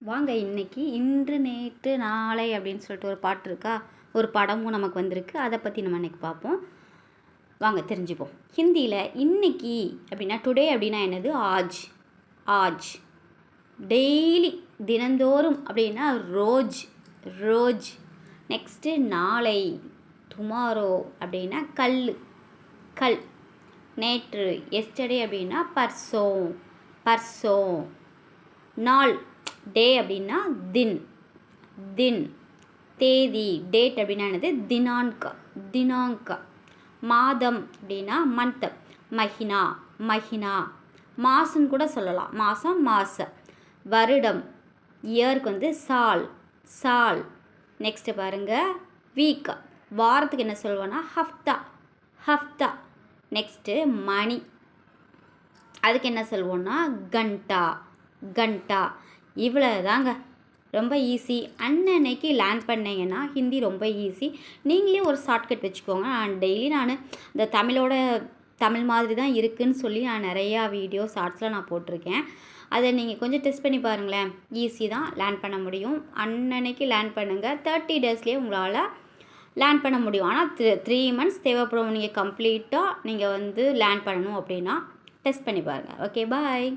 வாங்க இன்னைக்கு இன்று நேற்று நாளை அப்படின்னு சொல்லிட்டு ஒரு பாட்டு இருக்கா? ஒரு படமும் நமக்கு வந்திருக்கு. அதை பற்றி நம்ம இன்னைக்கு பார்ப்போம். வாங்க தெரிஞ்சுப்போம். ஹிந்தியில் இன்னைக்கு அப்படின்னா டுடே அப்படின்னா என்னது? ஆஜ். ஆஜ். டெய்லி தினந்தோறும் அப்படின்னா ரோஜ். ரோஜ். நெக்ஸ்ட்டு நாளை. டுமாரோ அப்படின்னா கல். கல். நேற்று. எஸ்டர்டே அப்படின்னா பர்சோ. பர்சோ. நாள். டே அப்படின்னா தின். தின். தேதி டேட் அப்படின்னா என்னது? தினான்க தினாங்க. மாதம் அப்படின்னா மந்த் மஹினா மஹினா மாசம்னு கூட சொல்லலாம். மாதம் மாச. வருடம். இயருக்கு வந்து சால் சால். நெக்ஸ்ட்டு பாருங்கள் வீக் வாரத்துக்கு என்ன சொல்லுவோன்னா ஹஃப்தா ஹஃப்தா. நெக்ஸ்ட்டு மணி. அதுக்கு என்ன சொல்லுவோன்னா கண்டா கண்டா. இவ்வளோ தாங்க ரொம்ப ஈஸி அன்னன்னைக்கு லேர்ன் பண்ணீங்கன்னா ஹிந்தி ரொம்ப ஈஸி நீங்களே ஒரு ஷார்ட்கட் வச்சுக்கோங்க. நான் டெய்லி நான் இந்த தமிழோட தமிழ் மாதிரி தான் இருக்குதுன்னு சொல்லி நான் நிறையா வீடியோ ஷார்ட்ஸில் நான் போட்டிருக்கேன். அதை நீங்கள் கொஞ்சம் டெஸ்ட் பண்ணி பாருங்களேன். ஈஸி தான் லேர்ன் பண்ண முடியும். அன்னன்னைக்கு லேர்ன் பண்ணுங்கள் தேர்ட்டி டேஸ்லேயே உங்களால் லேர்ன் பண்ண முடியும். ஆனால் த்ரீ த்ரீ மந்த்ஸ் தேவைப்படும். நீங்கள் கம்ப்ளீட்டாக நீங்கள் வந்து லேர்ன் பண்ணணும் அப்படின்னா டெஸ்ட் பண்ணி பாருங்கள் ஓகே பாய்